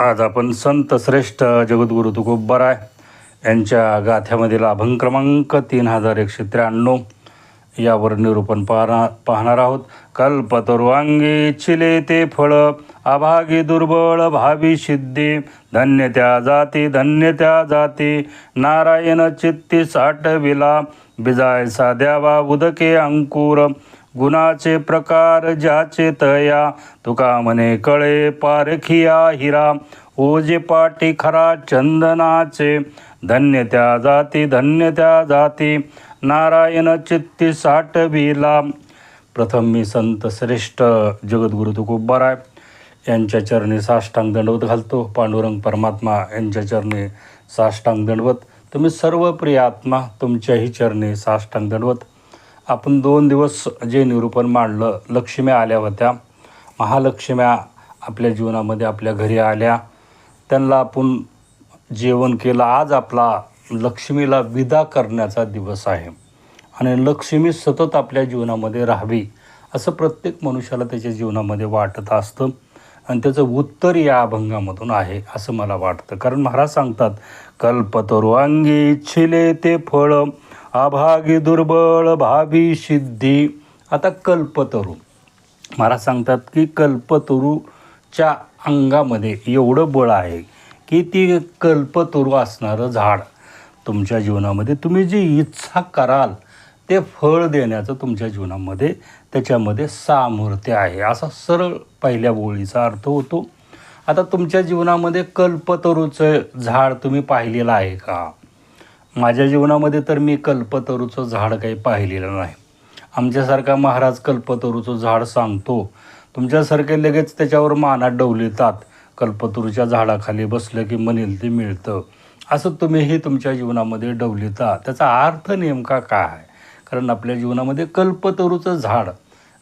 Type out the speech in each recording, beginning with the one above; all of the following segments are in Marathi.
आज आपण संत श्रेष्ठ जगद्गुरु तुकोबराय यांच्या गाथ्यामधील अभंग क्रमांक तीन हजार एकशे त्र्याण्णव यावर निरूपण पाहणार पाहणार आहोत. कल्पतरुवांगी चिले ते फळ अभागी दुर्बळ भावी सिद्धी धन्य त्या जाती धन्य त्या जाती नारायण चित्ती साठविला बिजाय साध्यावा उदके अंकुर गुणाचे प्रकार ज्याचे तया तुका म्हणे कळे पारखिया हिरा. ओजे पाटी खरा चंदनाचे धन्य त्या जाती धन्य त्या जाती. नारायण चित्ती साठविला. प्रथम मी संत श्रेष्ठ जगद्गुरु तुकोबाराय यांच्या चरणी साष्टांग दंडवत घालतो. पांडुरंग परमात्मा यांच्या चरणी साष्टांग दंडवत. तुम्ही सर्व प्रिय आत्मा तुमच्याही चरणी साष्टांग दंडवत. आपण दोन दिवस जे निरूपण मांडलं लक्ष्म्या आल्या होत्या. महालक्ष्म्या आपल्या जीवनामध्ये आपल्या घरी आल्या. त्यांना आपण जेवण केलं. आज आपला लक्ष्मीला विदा करण्याचा दिवस आहे. आणि लक्ष्मी सतत आपल्या जीवनामध्ये राहावी असं प्रत्येक मनुष्याला त्याच्या जीवनामध्ये वाटत असतं. आणि त्याचं उत्तर या अभंगामधून आहे असं मला वाटतं. कारण महाराज सांगतात कल्पतरुवांगी इच्छिले ते फळ. अभागी दुर्बळ भावी सिद्धी. आता कल्पतरू. महाराज सांगतात की कल्पतरूच्या अंगामध्ये एवढं बळ आहे की ती कल्पतरू असणारं झाड तुमच्या जीवनामध्ये तुम्ही जी इच्छा कराल ते फळ देण्याचं तुमच्या जीवनामध्ये त्याच्यामध्ये सामर्थ्य आहे. असा सरळ पहिल्या बोळीचा अर्थ होतो. आता तुमच्या जीवनामध्ये कल्पतरूचं झाड तुम्ही पाहिलेलं आहे का? माझ्या जीवनामध्ये तर मी कल्पतरूचं झाड काही पाहिलेलं नाही. आमच्यासारखा महाराज कल्पतरूचं झाड सांगतो. तुमच्यासारखे लगेच त्याच्यावर मानात डवलितात. कल्पतरूच्या झाडाखाली बसलं की म्हणेल ते मिळतं. असं तुम्हीही तुमच्या जीवनामध्ये डवलिता. त्याचा अर्थ नेमका काय? आहे कारण आपल्या जीवनामध्ये कल्पतरूचं झाड.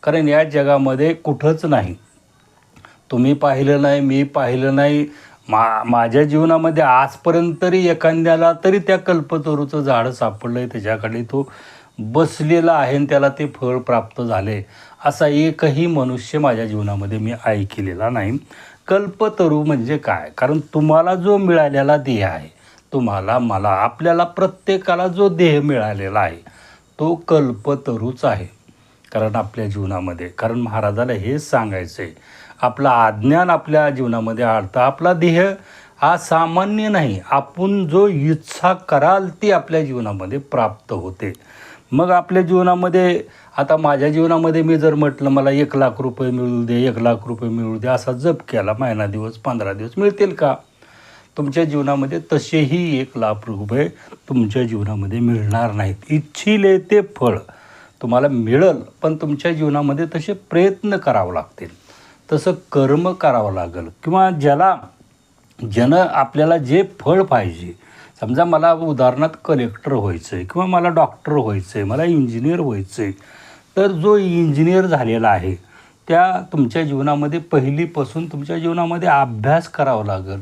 कारण या जगामध्ये कुठंच नाही. तुम्ही पाहिलं नाही मी पाहिलं नाही मा माझ्या जीवनामध्ये आजपर्यंत तरी एखाद्याला तरी त्या कल्पतरूचं झाड सापडलं आहे त्याच्याकडे तो बसलेला आहे आणि त्याला ते फळ प्राप्त झाले. असा एकही मनुष्य माझ्या जीवनामध्ये मी ऐकलेला नाही. कल्पतरू म्हणजे काय? कारण तुम्हाला जो मिळालेला देह आहे तुम्हाला मला आपल्याला प्रत्येकाला जो देह मिळालेला आहे तो कल्पतरूच आहे. कारण आपल्या जीवनामध्ये कारण महाराजाला हेच सांगायचं आहे आपलं अज्ञान आपल्या जीवनामध्ये आडतं आपला देह हा सामान्य नाही. आपण जो इच्छा कराल ती आपल्या जीवनामध्ये प्राप्त होते. मग आपल्या जीवनामध्ये आता माझ्या जीवनामध्ये मी जर म्हटलं मला एक लाख रुपये मिळू दे एक लाख रुपये मिळू दे असा जप केला महिना दिवस पंधरा दिवस मिळतील का? तुमच्या जीवनामध्ये तसेही एक लाख रुपये तुमच्या जीवनामध्ये मिळणार नाहीत. इच्छिले ते फळ तुम्हाला मिळेल पण तुमच्या जीवनामध्ये तसे प्रयत्न करावं लागतील. तसं कर्म करावं लागेल. किंवा ज्याला ज्यानं आपल्याला जे फळ पाहिजे समजा मला उदाहरणार्थ कलेक्टर व्हायचं आहे किंवा मला डॉक्टर व्हायचं आहे मला इंजिनियर व्हायचं आहे तर जो इंजिनियर झालेला आहे त्या तुमच्या जीवनामध्ये पहिलीपासून तुमच्या जीवनामध्ये अभ्यास करावा लागेल.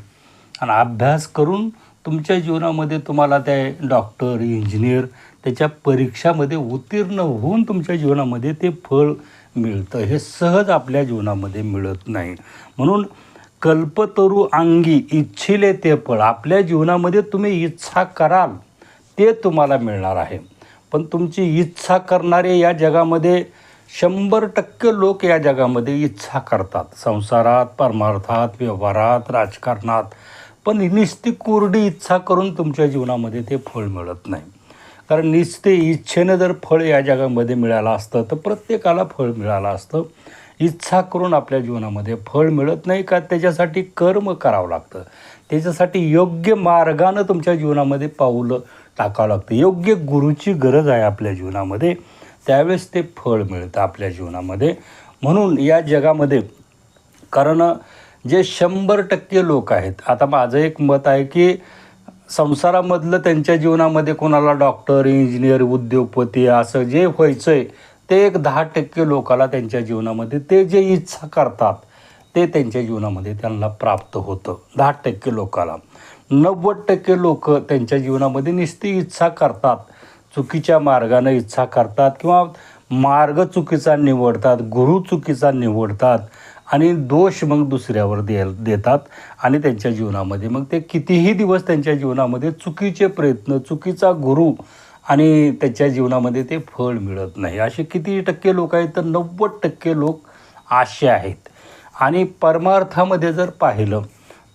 आणि अभ्यास करून तुमच्या जीवनामध्ये तुम्हाला त्या डॉक्टर इंजिनियर त्याच्या परीक्षामध्ये उत्तीर्ण होऊन तुमच्या जीवनामध्ये ते फळ मिळतं. हे सहज आपल्या जीवनामध्ये मिळत नाही. म्हणून कल्पतरू अंगी इच्छिले ते फळ. आपल्या जीवनामध्ये तुम्ही इच्छा कराल ते तुम्हाला मिळणार आहे. पण तुमची इच्छा करणारे या जगामध्ये शंभर टक्के लोक या जगामध्ये इच्छा करतात. संसारात परमार्थात व्यवहारात राजकारणात. पण निस्ती कोरडी इच्छा करून तुमच्या जीवनामध्ये ते फळ मिळत नाही. कारण निस्ते इच्छेनं जर फळ या जगामध्ये मिळालं असतं तर प्रत्येकाला फळ मिळालं असतं. इच्छा करून आपल्या जीवनामध्ये फळ मिळत नाही का? त्याच्यासाठी कर्म करावं लागतं. त्याच्यासाठी योग्य मार्गानं तुमच्या जीवनामध्ये पाऊलं टाकावं लागतं. योग्य गुरुची गरज आहे आपल्या जीवनामध्ये. त्यावेळेस ते फळ मिळतं आपल्या जीवनामध्ये. म्हणून या जगामध्ये कारण जे शंभर टक्के लोक आहेत आता माझं एक मत आहे की संसारामधलं त्यांच्या जीवनामध्ये कोणाला डॉक्टर इंजिनियर उद्योगपती असं जे व्हायचं आहे ते एक दहा टक्के लोकाला त्यांच्या जीवनामध्ये ते जे इच्छा करतात ते त्यांच्या जीवनामध्ये त्यांना प्राप्त होतं. दहा टक्के लोकाला. नव्वद टक्के लोक त्यांच्या जीवनामध्ये निस्ती इच्छा करतात चुकीच्या मार्गानं इच्छा करतात किंवा मार्ग चुकीचा निवडतात गुरु चुकीचा निवडतात आणि दोष मग दुसऱ्यावर दे देतात आणि त्यांच्या जीवनामध्ये. मग ते कितीही दिवस त्यांच्या जीवनामध्ये चुकीचे प्रयत्न चुकीचा गुरु आणि त्याच्या जीवनामध्ये ते फळ मिळत नाही. असे किती टक्के लोक आहेत तर नव्वद टक्के लोक असे आहेत. आणि परमार्थामध्ये जर पाहिलं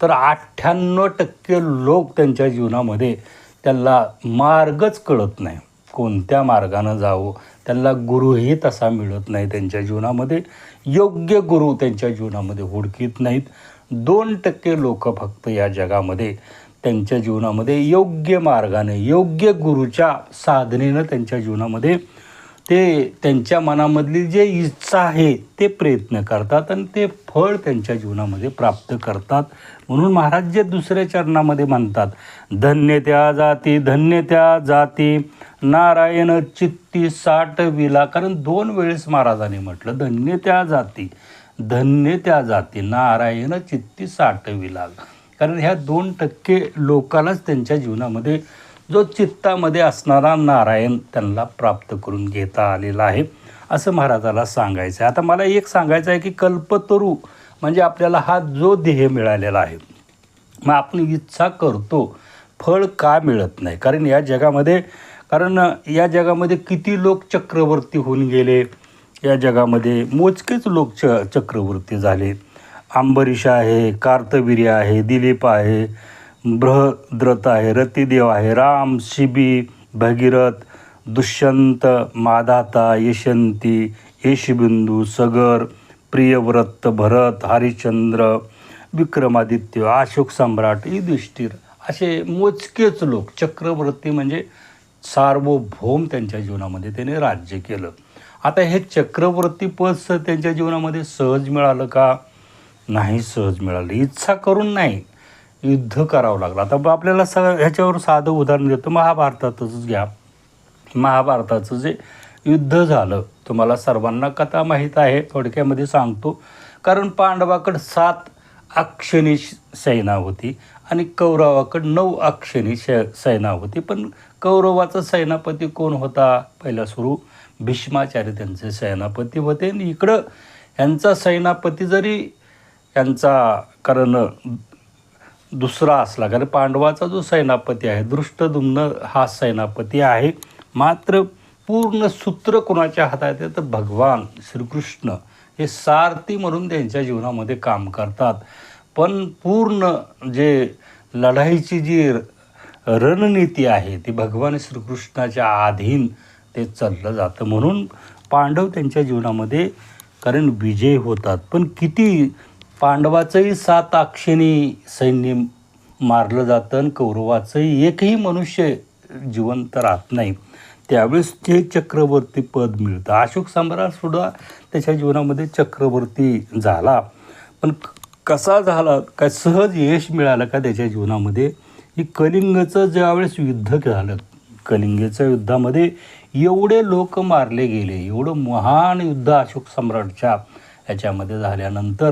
तर अठ्ठ्याण्णव टक्के लोक त्यांच्या जीवनामध्ये त्यांना मार्गच कळत नाही. कोणत्या मार्गानं जावं त्यांना गुरुही तसा मिळत नाही त्यांच्या जीवनामध्ये. योग्य गुरु त्यांच्या जीवनामध्ये हुडकीत नाहीत. दोन टक्के लोक फक्त या जगामध्ये त्यांच्या जीवनामध्ये योग्य मार्गाने योग्य गुरुच्या साधनेनं त्यांच्या जीवनामध्ये ते त्यांच्या मनामधली जे इच्छा आहे ते प्रयत्न करतात आणि ते फळ त्यांच्या जीवनामध्ये प्राप्त करतात. म्हणून महाराज जे दुसऱ्या चरणामध्ये म्हणतात धन्य त्या जाती धन्य त्या जाती नारायण चित्ती साठ विला. कारण दोन वेळेस महाराजांनी म्हटलं धन्य त्या जाती धन्य त्या जाती नारायण चित्ती साठविला कारण ह्या दोन टक्के लोकांनाच त्यांच्या जीवनामध्ये जो चित्तामध्ये असणारा नारायण त्यांना प्राप्त करून घेता आलेला आहे असं महाराजाला सांगायचं आहे. आता मला एक सांगायचं आहे की कल्पतरू म्हणजे आपल्याला हा जो ध्येय मिळालेला आहे मग आपण इच्छा करतो फळ का मिळत नाही? कारण या जगामध्ये कारण या जगामध्ये किती लोक चक्रवर्ती होऊन गेले या जगामध्ये मोजकेच लोक च चक्रवर्ती झाले. आंबरीश आहे कार्तवीर्य आहे दिलीप आहे बृहद्रथ आहे रतिदेव आहे. राम शिबी भगीरथ दुष्यंत माधाता यशंती यशबिंदू सगर प्रियव्रत भरत हरिश्चंद्र विक्रमादित्य अशोक सम्राट युधिष्ठिर. असे मोजकेच लोक चक्रवर्ती म्हणजे सार्वभौम त्यांच्या जीवनामध्ये त्याने राज्य केलं. आता हे चक्रवर्ती पद त्यांच्या जीवनामध्ये सहज मिळालं का? नाही सहज मिळालं. इच्छा करून नाही. युद्ध करावं लागलं. आता ब- आपल्याला स ह्याच्यावर साधं उदाहरण देतो. महाभारतातच घ्या. महाभारताचं जे युद्ध झालं तुम्हाला सर्वांना कथा माहीत आहे थोडक्यामध्ये सांगतो. कारण पांडवाकडं सात अक्षणी श- सेना होती आणि कौरवाकडं नऊ अक्षणी श सेना होती. पण कौरवाचा सेनापती कोण होता? पहिला सुरू भीष्माचार्य त्यांचे सेनापती होते. आणि इकडं यांचा सेनापती जरी यांचा कारण दुसरा असला. कारण पांडवाचा जो सेनापती आहे दृष्टदुम्न हा सेनापती आहे. मात्र पूर्ण सूत्र कोणाच्या हातात आहे तर भगवान श्रीकृष्ण. हे सारथी म्हणून त्यांच्या जीवनामध्ये काम करतात. पण पूर्ण जे लढाईची जी रणनीती आहे ती भगवान श्रीकृष्णाच्या अधीन ते चाललं जातं. म्हणून पांडव त्यांच्या जीवनामध्ये कारण विजय होतात. पण किती पांडवाचंही सात अक्षिणी सैन्य मारलं जातं आणि कौरवाचंही. एकही मनुष्य जिवंत राहत नाही. त्यावेळेस ते चक्रवर्ती पद मिळतं. अशोक सम्राट सुद्धा त्याच्या जीवनामध्ये चक्रवर्ती झाला. पण कसा झाला काय सहज यश मिळालं का त्याच्या जीवनामध्ये? ही कलिंगचं ज्यावेळेस युद्ध झालं कलिंगेच्या युद्धामध्ये एवढे लोक मारले गेले एवढं महान युद्ध अशोक सम्राटच्या याच्यामध्ये झाल्यानंतर.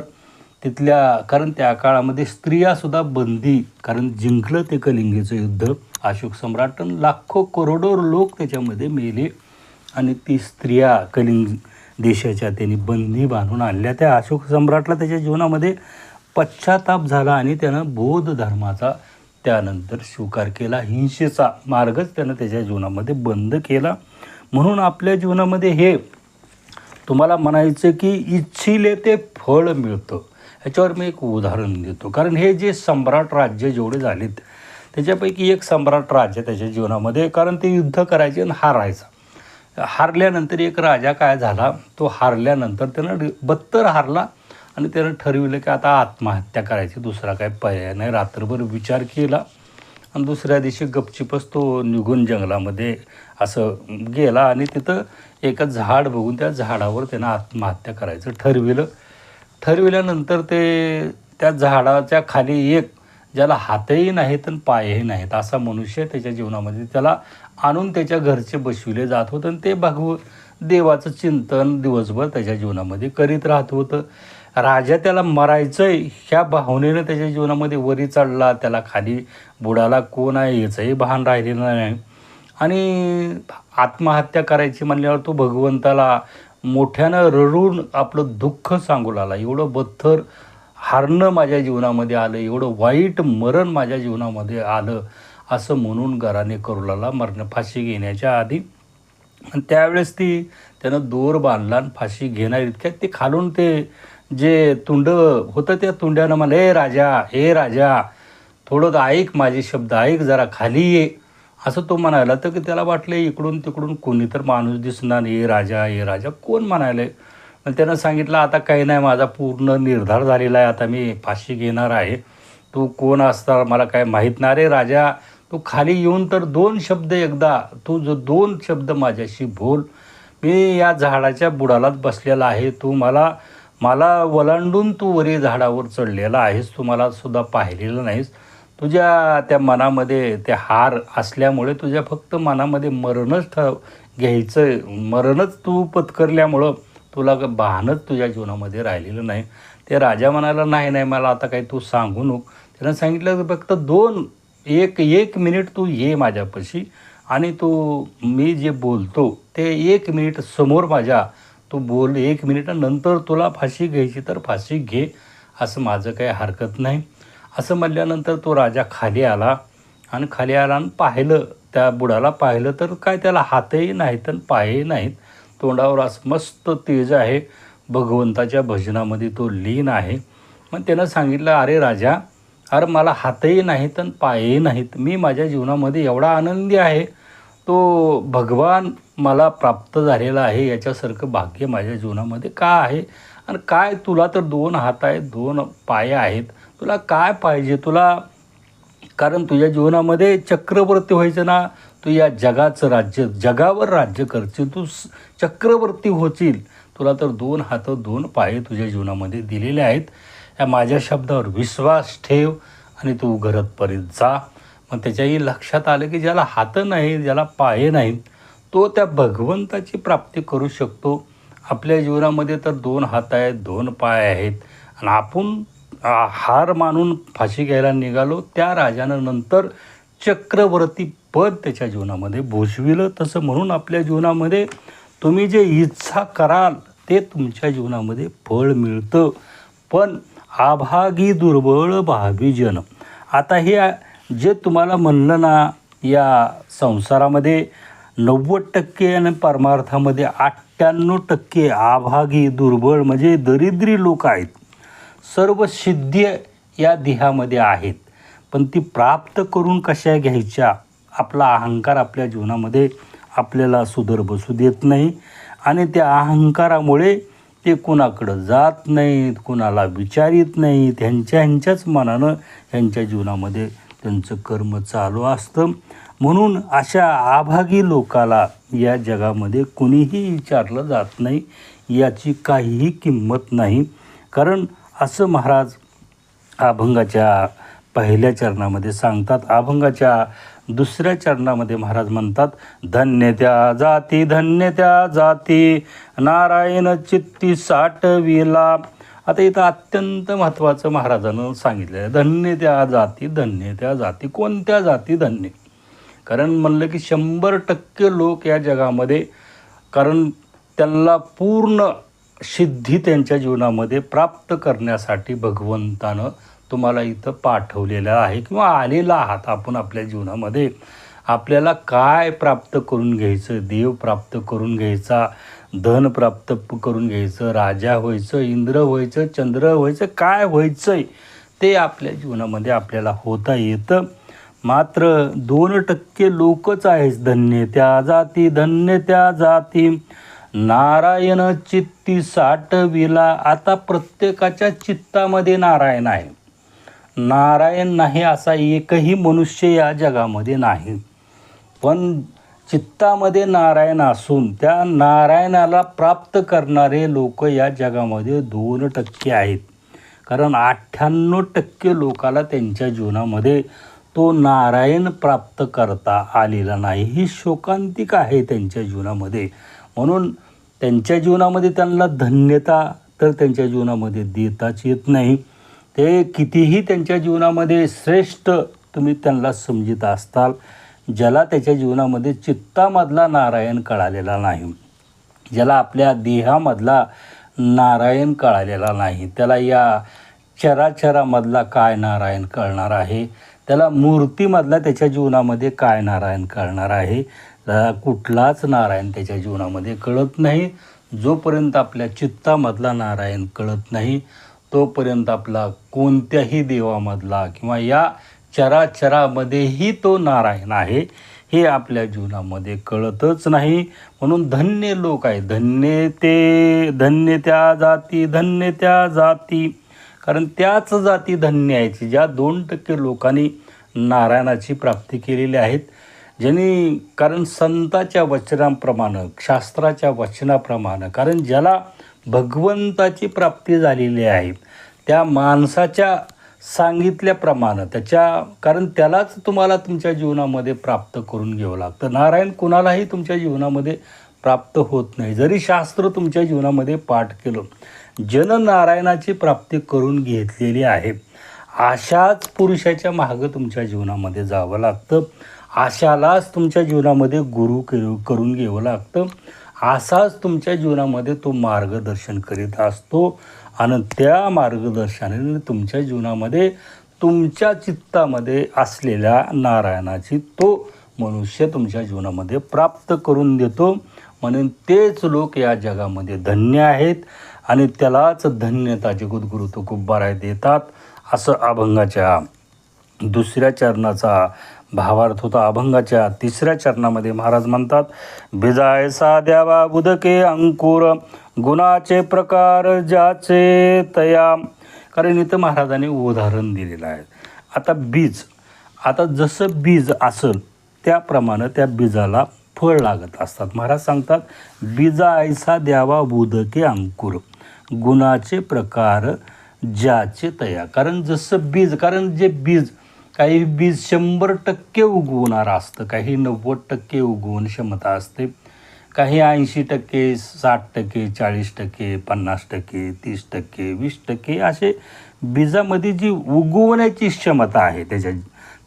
तिथल्या कारण त्या काळामध्ये स्त्रियासुद्धा बंदी कारण जिंकलं ते कलिंगेचं युद्ध अशोक सम्राट लाखो करोडो लोक त्याच्यामध्ये मेले. आणि ती स्त्रिया कलिंग देशाच्या त्यांनी बंदी बांधून आणल्या. त्या अशोक सम्राटला त्याच्या जीवनामध्ये पश्चाताप झाला आणि त्यानं बौद्ध धर्माचा त्यानंतर स्वीकार केला. हिंसेचा मार्गच त्यानं त्याच्या जीवनामध्ये बंद केला. म्हणून आपल्या जीवनामध्ये हे तुम्हाला म्हणायचं की इच्छिले ते फळ मिळतं. ह्याच्यावर मी एक उदाहरण देतो. कारण हे जे सम्राट राज्य जेवढे झालेत त्याच्यापैकी एक सम्राट राज्य त्याच्या जीवनामध्ये. कारण ते युद्ध करायचे आणि हारायचा. हारल्यानंतर एक राजा काय झाला? तो हारल्यानंतर त्यानं बत्तर हारला आणि त्यानं ठरविलं की आता आत्महत्या करायची. दुसरा काय पर्याय नाही. रात्रभर विचार केला आणि दुसऱ्या दिवशी गपचिपच तो निघून जंगलामध्ये असं गेला आणि तिथं एकच झाड बघून त्या झाडावर त्यानं आत्महत्या करायचं ठरविलं. ठरविल्यानंतर ते त्या झाडाच्या खाली एक ज्याला हातही नाहीत आणि पायही नाहीत असा मनुष्य त्याच्या जीवनामध्ये त्याला आणून त्याच्या घरचे बसविले जात होतं आणि ते भगव देवाचं चिंतन दिवसभर त्याच्या जीवनामध्ये करीत राहत होतं. राजा त्याला मरायचंय ह्या भावनेनं त्याच्या जीवनामध्ये वरी चढला त्याला खाली बुडाला कोण आहे याचंही भान राहिलेलं नाही. आणि आत्महत्या करायची म्हणल्यावर तो भगवंताला मोठ्यानं रडून आपलं दुःख सांगू लागला. एवढं बत्थर हारणं माझ्या जीवनामध्ये आलं एवढं वाईट मरण माझ्या जीवनामध्ये आलं असं म्हणून घराने करू लागला. मरण फाशी घेण्याच्या आधी आणि त्यावेळेस ती त्यानं दोर बांधला आणि फाशी घेणार इतक्यात ते खालून ते जे तुंड होतं त्या तुंड्यानं मला हे राजा हे राजा थोडं ऐक माझे शब्द ऐक जरा खाली ये. असं तो म्हणायला तर की त्याला वाटलं इकडून तिकडून कोणी तर माणूस दिसणार हे राजा ए राजा कोण म्हणायला मग त्यानं सांगितलं आता काही नाही माझा पूर्ण निर्धार झालेला आहे आता मी फाशी घेणार आहे. तू कोण असता मला काय माहीत नाही. रे राजा तू खाली येऊन तर दोन शब्द एकदा तू जो दोन शब्द माझ्याशी बोल. मी या झाडाच्या बुडालाच बसलेला आहे तू मला मला वलांडून तू वरी झाडावर चढलेला आहेस तू मला सुद्धा पाहिलेलं नाहीस. तुझ्या त्या मनामध्ये ते हार असल्यामुळे तुझ्या फक्त मनामध्ये मरणच ठ घ्यायचं मरणच तू पत्करल्यामुळं तुला बहानच भानच तुझ्या जीवनामध्ये राहिलेलं नाही. ते राजा म्हणाला नाही नाही मला आता काही तू सांगू नको. त्यानं सांगितलं फक्त दोन एक एक मिनिट तू ये माझ्यापाशी आणि तू मी जे बोलतो ते एक मिनिट समोर माझ्या. तू बोल एक मिनिट नंतर तुला फाशी घ्यायची तर फाशी घे. असं माझं काही हरकत नाही. असं म्हटल्यानंतर तो राजा खाली आला आणि खाली आला आणि पाहिलं त्या बुडाला पाहिलं तर काय त्याला हातही नाहीत आणि पायही नाहीत. तोंडावर असं मस्त तेज आहे. भगवंताच्या भजनामध्ये तो लीन आहे. मग त्यानं सांगितलं अरे राजा अरे मला हातही नाहीत आणि पायही नाहीत. मी माझ्या जीवनामध्ये एवढा आनंदी आहे. तो भगवान मला प्राप्त झालेला आहे. याच्यासारखं भाग्य माझ्या जीवनामध्ये का आहे? आणि काय तुला तर दोन हात आहेत दोन पाय आहेत. तुला काय पाहिजे? तुला कारण तुझ्या जीवनामध्ये चक्रवर्ती व्हायचं ना तू या जगाचं राज्य जगावर राज्य करशील तू चक्रवर्ती होशील. तुला तर दोन हात दोन पाय तुझ्या जीवनामध्ये दिलेले आहेत. या माझ्या शब्दावर विश्वास ठेव आणि तू घरतपर्यंत जा. मग त्याच्याही लक्षात आलं की ज्याला हात नाही ज्याला पाय नाहीत तो त्या भगवंताची प्राप्ती करू शकतो. आपल्या जीवनामध्ये तर दोन हात आहेत दोन पाय आहेत. आणि आपण हार मानून फाशी घ्यायला निघालो. त्या राजानं नंतर चक्रवर्ती पद त्याच्या जीवनामध्ये भोसविलं. तसं म्हणून आपल्या जीवनामध्ये तुम्ही जे इच्छा कराल ते तुमच्या जीवनामध्ये फळ मिळतं. पण आभागी दुर्बळ भावी जन. आता हे जे तुम्हाला म्हणलं ना या संसारामध्ये नव्वद टक्के आणि परमार्थामध्ये अठ्ठ्याण्णव टक्के आभागी दुर्बळ म्हणजे दरिद्री लोक आहेत. सर्व सिद्धी या देहामध्ये आहेत. पण ती प्राप्त करून कशा घ्यायच्या? आपला अहंकार आपल्या जीवनामध्ये आपल्याला सुधर बसू देत नाही. आणि त्या अहंकारामुळे ते कुणाकडं जात नाहीत कोणाला विचारित नाहीत. ह्यांच्या ह्यांच्याच मनानं ह्यांच्या जीवनामध्ये त्यांचं कर्म चालू असतं. म्हणून अशा आभागी लोकाला या जगामध्ये कुणीही विचारलं जात नाही. याची काहीही किंमत नाही. कारण असं महाराज अभंगाच्या पहिल्या चरणामध्ये सांगतात. अभंगाच्या दुसऱ्या चरणामध्ये महाराज म्हणतात धन्य त्या जाती धन्य त्या जाती नारायण चित्ती साठविला. आता इथं अत्यंत महत्त्वाचं महाराजानं सांगितलं आहे धन्य त्या जाती धन्य त्या जाती कोणत्या जाती धन्य? कारण म्हणलं की शंभर टक्के लोक या जगामध्ये कारण त्यांना पूर्ण सिद्धी त्यांच्या जीवनामध्ये प्राप्त करण्यासाठी भगवंतानं तुम्हाला इथं पाठवलेलं आहे किंवा आलेला आहात आपण आपल्या जीवनामध्ये. आपल्याला काय प्राप्त करून घ्यायचं? देव प्राप्त करून घ्यायचा धन प्राप्त करून घ्यायचं राजा व्हायचं इंद्र व्हायचं चंद्र व्हायचं काय व्हायचं ते आपल्या जीवनामध्ये आपल्याला होता येतं. मात्र दोन टक्के लोकच आहेस धन्य त्या जाती धन्य त्या जाती. नारायण चित्ती साठविला. आता प्रत्येकाच्या चित्तामध्ये नारायण आहे. नारायण नाही असा एकही मनुष्य या जगामध्ये नाही. पण चित्तामध्ये नारायण असून त्या नारायणाला प्राप्त करणारे लोक या जगामध्ये दोन टक्के आहेत. कारण अठ्ठ्याण्णव टक्के लोकाला त्यांच्या जीवनामध्ये तो नारायण प्राप्त करता आलेला नाही. ही शोकांतिक आहे त्यांच्या जीवनामध्ये. म्हणून त्यांच्या जीवनामध्ये त्यांना धन्यता तर त्यांच्या जीवनामध्ये देताच येत नाही. ते कितीही त्यांच्या जीवनामध्ये श्रेष्ठ तुम्ही त्यांना समजित असताल ज्याला त्याच्या जीवनामध्ये चित्तामधला नारायण कळालेला नाही ज्याला आपल्या देहामधला नारायण कळालेला नाही त्याला या चराचरामधला काय नारायण कळणार आहे त्याला मूर्तीमधला त्याच्या जीवनामध्ये काय नारायण कळणार आहे कुठलाच नारायण त्याच्या जीवनामध्ये कळत नाही. जोपर्यंत आपल्या चित्तामधला नारायण कळत नाही तोपर्यंत आपला कोणत्याही देवामधला किंवा या चराचरामध्येही तो नारायण आहे हे आपल्या जीवनामध्ये कळतच नाही. म्हणून धन्य लोक आहे धन्य ते धन्य त्या जाती धन्य त्या जाती. कारण त्याच जाती धन्य आहेत ज्या दोन टक्के लोकांनी नारायणाची प्राप्ती केलेली आहेत. ज्यांनी कारण संताच्या वचनाप्रमाणे शास्त्राच्या वचनाप्रमाणे कारण ज्याला भगवंताची प्राप्ती झालेली आहे त्या माणसाच्या सांगितल्याप्रमाणे त्याच्या कारण त्यालाच तुम्हाला तुमच्या जीवनामध्ये प्राप्त करून घ्यावं लागतं. नारायण कुणालाही तुमच्या जीवनामध्ये प्राप्त होत नाही. जरी शास्त्र तुमच्या जीवनामध्ये पाठ केलं जन नारायणाची प्राप्ती करून घेतलेली आहे अशाच पुरुषाच्या मागं तुमच्या जीवनामध्ये जावं लागतं. आशालाच तुमच्या जीवनामध्ये गुरु करू करून घ्यावं लागतं. असाच तुमच्या जीवनामध्ये तो मार्गदर्शन करीत असतो आणि त्या मार्गदर्शनाने तुमच्या जीवनामध्ये तुमच्या चित्तामध्ये असलेल्या नारायणाची तो मनुष्य तुमच्या जीवनामध्ये प्राप्त करून देतो. म्हणून तेच लोक या जगामध्ये धन्य आहेत आणि त्यालाच धन्यता जगद्गुरु बराय देतात. असं अभंगाच्या दुसऱ्या चरणाचा भावार्थ होता अभंगाच्या तिसऱ्या चरणामध्ये महाराज म्हणतात बिजायसा द्यावा बुदके अंकुर गुणाचे प्रकार ज्याचे तया. कारण इथं महाराजांनी उदाहरण दिलेलं आहे. आता बीज आता जसं बीज असेल त्याप्रमाणे त्या बीजाला फळ लागत असतात. महाराज सांगतात बीजा ऐसा द्यावा बुदके अंकुर गुणाचे प्रकार ज्याचे तया. कारण जसं बीज कारण जे बीज काही बीज शंभर टक्के उगवणार असतं काही नव्वद टक्के उगवून क्षमता असते. काही ऐंशी टक्के साठ टक्के चाळीस टक्के पन्नास टक्के तीस टक्के वीस टक्के असे बीजामध्ये जी उगवण्याची क्षमता आहे त्याच्या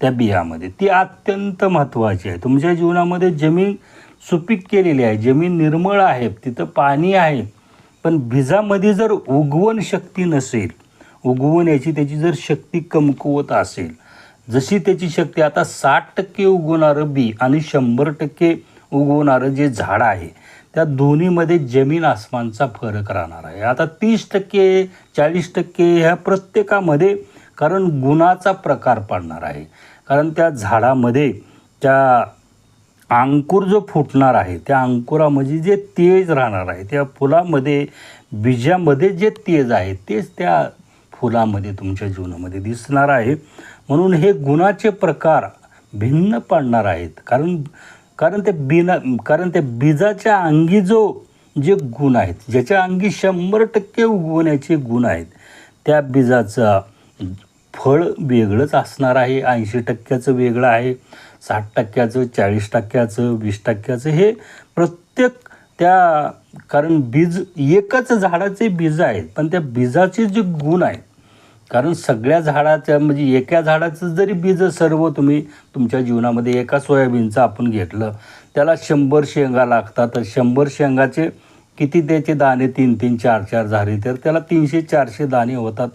त्या बियामध्ये ती अत्यंत महत्त्वाची आहे. तुमच्या जीवनामध्ये जमीन सुपीक केलेली आहे जमीन निर्मळ आहे तिथं पाणी आहे. पण बीजामध्ये जर उगवण शक्ती नसेल उगवण्याची त्याची जर शक्ती कमकुवत असेल जशी त्याची शक्ती आता साठ टक्के उगवणारं बी आणि शंभर टक्के उगवणारं जे झाड आहे त्या दोन्हीमध्ये जमीन आसमानचा फरक राहणार आहे. आता तीस टक्के चाळीस टक्के ह्या प्रत्येकामध्ये कारण गुणाचा प्रकार पडणार आहे. कारण त्या झाडामध्ये त्या अंकुर जो फुटणार आहे त्या अंकुरामध्ये जे तेज राहणार आहे त्या फुलामध्ये बीजामध्ये जे तेज आहे तेच त्या फुलामध्ये तुमच्या जीवनामध्ये दिसणार आहे. म्हणून हे गुणाचे प्रकार भिन्न पडणार आहेत. कारण कारण ते बिना कारण त्या बीजाच्या अंगी जो जे गुण आहेत ज्याच्या अंगी शंभर टक्के उगवण्याचे गुण आहेत त्या बीजाचा फळ वेगळंच असणार आहे ऐंशी टक्क्याचं वेगळं आहे साठ टक्क्याचं चाळीस टक्क्याचं वीस टक्क्याचं हे प्रत्येक त्या कारण बीज एकच झाडाचे बीज आहेत पण त्या बीजाचे जे गुण आहेत कारण सगळ्या झाडाच्या म्हणजे एका झाडाचं जरी बीज सर्व तुम्ही तुमच्या जीवनामध्ये एका सोयाबीनचं आपण घेतलं त्याला शंभर शेंगा लागतात. तर शंभर शेंगाचे किती त्याचे दाणे? तीन तीन चार चार झाले तर त्याला तीनशे चारशे दाणे होतात.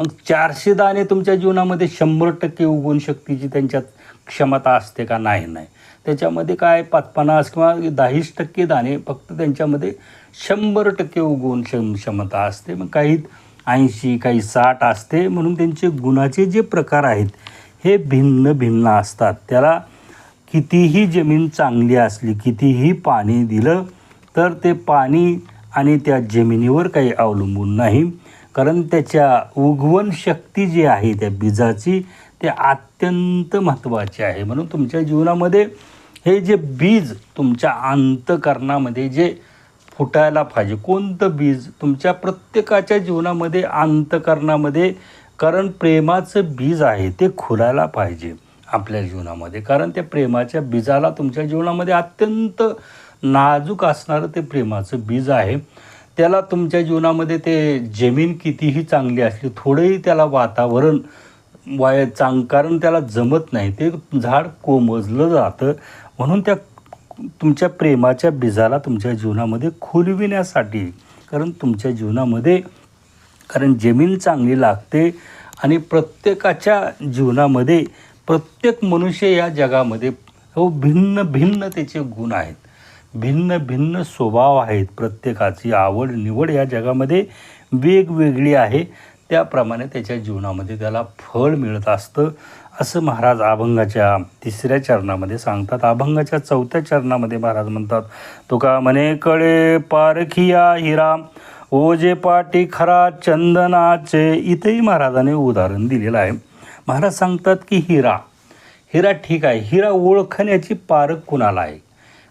मग चारशे दाणे तुमच्या जीवनामध्ये शंभर टक्के उगवून शक्तीची त्यांच्यात क्षमता असते का? नाही नाही. त्याच्यामध्ये काय पाच पन्नास किंवा दहाच टक्के दाणे फक्त त्यांच्यामध्ये शंभर टक्के उगवून क्षम क्षमता असते. मग काही ऐंशी काही साठ असते म्हणून त्यांचे गुणाचे जे प्रकार आहेत हे भिन्न भिन्न असतात. त्याला कितीही जमीन चांगली असली कितीही पाणी दिलं तर ते पाणी आणि त्या जमिनीवर काही अवलंबून नाही. कारण त्याच्या उगवण शक्ती जी आहे त्या बीजाची ते अत्यंत महत्त्वाचे आहे. म्हणून तुमच्या जीवनामध्ये हे जे बीज तुमच्या अंतकरणामध्ये जे फुटायला पाहिजे. कोणतं बीज तुमच्या प्रत्येकाच्या जीवनामध्ये अंतकरणामध्ये कारण प्रेमाचं बीज आहे ते खुलायला पाहिजे आपल्या जीवनामध्ये. कारण त्या प्रेमाच्या बीजाला तुमच्या जीवनामध्ये अत्यंत नाजूक असणारं ते प्रेमाचं बीज आहे. त्याला तुमच्या जीवनामध्ये ते जमीन कितीही चांगली असली थोडंही त्याला वातावरण वाय चांग कारण त्याला जमत नाही. ते झाड कोमजलं जातं. म्हणून त्या तुमच्या प्रेमाच्या बीजाला तुमच्या जीवनामध्ये खुलविण्यासाठी कारण तुमच्या जीवनामध्ये कारण जमीन चांगली लागते आणि प्रत्येकाच्या जीवनामध्ये प्रत्येक मनुष्य या जगामध्ये हो भिन्न भिन्न त्याचे गुण आहेत. भिन्न भिन्न स्वभाव आहेत. प्रत्येकाची आवड निवड या जगामध्ये वेगवेगळी आहे. त्याप्रमाणे त्याच्या जीवनामध्ये त्याला फळ मिळत असतं. असं महाराज अभंगाच्या तिसऱ्या चरणामध्ये सांगतात. अभंगाच्या चौथ्या चरणामध्ये महाराज म्हणतात तुका म्हणे कळे पारखिया हिरा ओजे पाटी खरा चंदनाचे. इथेही महाराजाने उदाहरण दिलेलं आहे. महाराज सांगतात की हिरा हिरा ठीक आहे. हिरा ओळखण्याची पारख कुणाला आहे?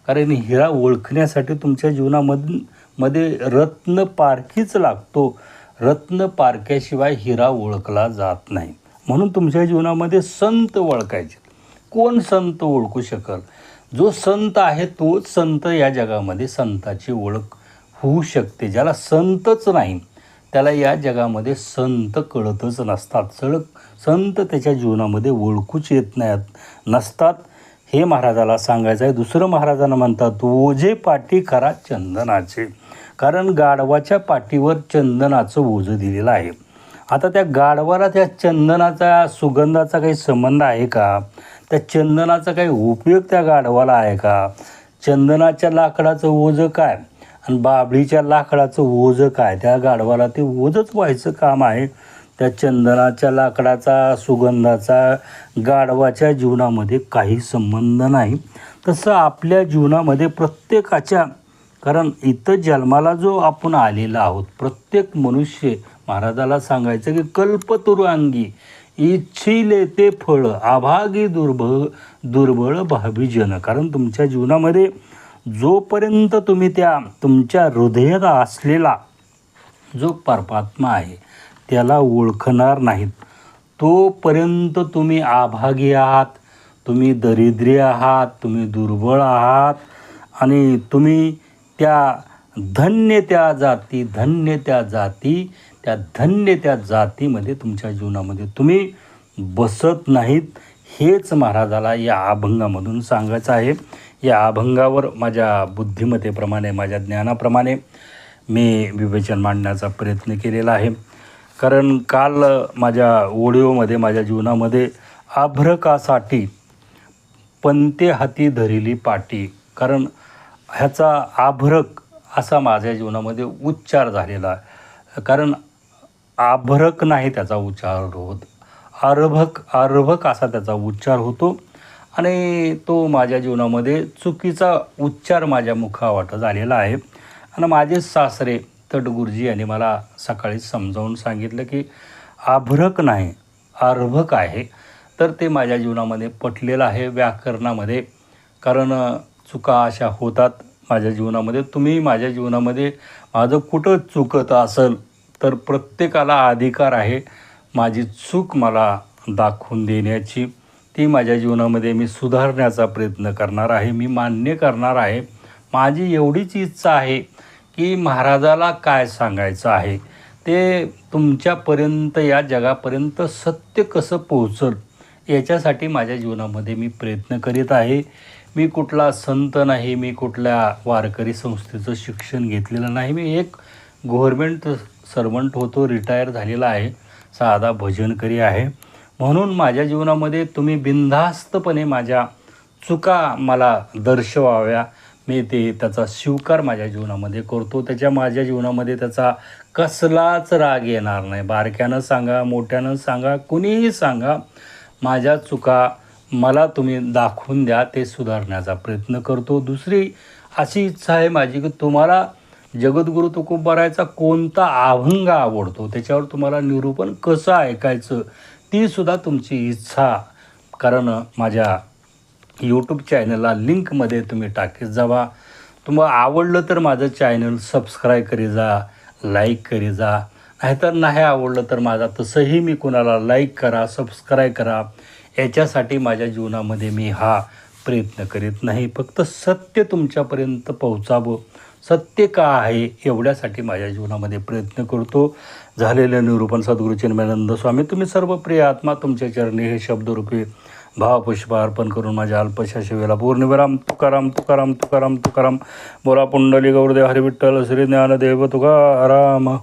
कारण हिरा ओळखण्यासाठी तुमच्या जीवनामधमध्ये रत्न पारखीच लागतो. रत्न पारख्याशिवाय हिरा ओळखला जात नाही. म्हणून तुमच्या जीवनामध्ये संत ओळखायचे. कोण संत ओळखू शकल? जो संत आहे तोच संत या जगामध्ये संताची ओळख होऊ शकते ज्याला संतच नाही. त्याला या जगामध्ये संत कळतच नसतात. सळक संत त्याच्या जीवनामध्ये ओळखूच येत नाहीत नसतात. हे महाराजाला सांगायचं आहे. दुसरं महाराजांना म्हणतात ओझे पाठी खरा चंदनाचे. कारण गाढवाच्या पाठीवर चंदनाचं ओझं दिलेलं आहे. आता त्या गाढवाला त्या चंदनाचा सुगंधाचा काही संबंध आहे का? त्या चंदनाचा काही उपयोग त्या गाढवाला आहे का? चंदनाच्या लाकडाचं ओझं काय? आणि बाबळीच्या लाकडाचं ओझं काय? त्या गाढवाला ते ओझंच व्हायचं काम आहे. त्या चंदनाच्या लाकडाचा सुगंधाचा गाढवाच्या जीवनामध्ये काही संबंध नाही. तसं आपल्या जीवनामध्ये प्रत्येकाच्या कारण इथं जन्माला जो आपण आलेला आहोत प्रत्येक मनुष्य महाराजाला सांगायचं की कल्पतुरांगी इच्छिले ते फळ आभागी दुर्बळ दुर्बळ भाभीजन कारण तुमच्या जीवनामध्ये जोपर्यंत तुम्ही त्या तुमच्या हृदयात असलेला जो परमात्मा आहे त्याला ओळखणार नाहीत तोपर्यंत तुम्ही आभागी आहात तुम्ही दरिद्री आहात तुम्ही दुर्बळ आहात आणि तुम्ही त्या धन्य त्या जाती धन्य त्या जाती त्या धन्य त्या जातीमध्ये तुमच्या जीवनामध्ये तुम्ही बसत नाहीत हेच महाराजाला या अभंगामधून सांगायचं आहे. या अभंगावर माझ्या बुद्धिमत्तेप्रमाणे माझ्या ज्ञानाप्रमाणे मी विवेचन मांडण्याचा प्रयत्न केलेला आहे. कारण काल माझ्या ओडिओमध्ये माझ्या जीवनामध्ये आभ्रकासाठी पंते हाती धरिली पाटी. कारण ह्याचा आभ्रक असा माझ्या जीवनामध्ये उच्चार झालेला आहे. कारण आभ्रक नाही त्याचा उच्चार होत अर्भक अर्भक असा त्याचा उच्चार होतो. आणि तो माझ्या जीवनामध्ये चुकीचा उच्चार माझ्या मुखावाट झालेला आहे. आणि माझे सासरे तटगुरुजी यांनी मला सकाळी समजावून सांगितलं की आभ्रक नाही अर्भक आहे. तर ते माझ्या जीवनामध्ये पटलेलं आहे व्याकरणामध्ये. कारण चुका अशा होतात माझ्या जीवनामध्ये. तुम्ही माझ्या जीवनामध्ये माझं कुठं चुकत असेल तर प्रत्येकाला अधिकार आहे माझी चूक मला दाखवून देण्याची. ती माझ्या जीवनामध्ये मी सुधारण्याचा प्रयत्न करणार आहे मी मान्य करणार आहे. माझी एवढीच इच्छा आहे की महाराजाला काय सांगायचं आहे? ते तुमच्यापर्यंत या जगापर्यंत सत्य कसं पोहोचल याच्यासाठी माझ्या जीवनामध्ये मी प्रयत्न करीत आहे. मी कुठला संत नाही मी कुठल्या वारकरी संस्थेचं शिक्षण घेतलेलं नाही. मी एक गव्हर्मेंट सर्वंट होतो रिटायर झालेला आहे साधा भजनकरी आहे. म्हणून माझ्या जीवनामध्ये तुम्ही बिनधास्तपणे माझ्या चुका मला दर्शवाव्या. मी ते त्याचा स्वीकार माझ्या जीवनामध्ये करतो. त्याच्या माझ्या जीवनामध्ये त्याचा कसलाच राग येणार नाही. बारक्यानं सांगा मोठ्यानं सांगा कुणीही सांगा माझ्या चुका मला तुम्ही दाखवून द्या ते सुधारण्याचा प्रयत्न करतो. दुसरी अशी इच्छा आहे माझी की तुम्हाला जगद्गुरु तुकोबारायचा कोणता अभंग आवडतो? त्याच्यावर तुम्हाला निरूपण कसं ऐकायचं? ती सुद्धा तुमची इच्छा. कारण माझ्या यूट्यूब चॅनलला लिंकमध्ये तुम्ही टाकीत जावा. तुम्हाला आवडलं तर माझं चॅनल सबस्क्राईब करी जा लाईक करी जा. नाहीतर नाही आवडलं तर माझा तसंही मी कुणाला लाईक करा सबस्क्राईब करा. याच्यासाठी माझ्या जीवनामध्ये मी हा प्रयत्न करीत नाही. फक्त सत्य तुमच्यापर्यंत पोहोचावं. सत्य का आहे एवढ्यासाठी माझ्या जीवनामध्ये प्रयत्न करतो. झालेलं निरूपण सद्गुरू चिन्मयानंद स्वामी तुम्ही सर्व प्रिय आत्मा तुमच्या चरणी हे शब्दरूपी भावपुष्प अर्पण करून माझ्या अल्पशा शिवेला पूर्णविराम तुकाराम तुकाराम तुकाराम तुकाराम. बोला पुंडली गौरदेव हरिविठ्ठल श्री ज्ञानदेव तुकाराम.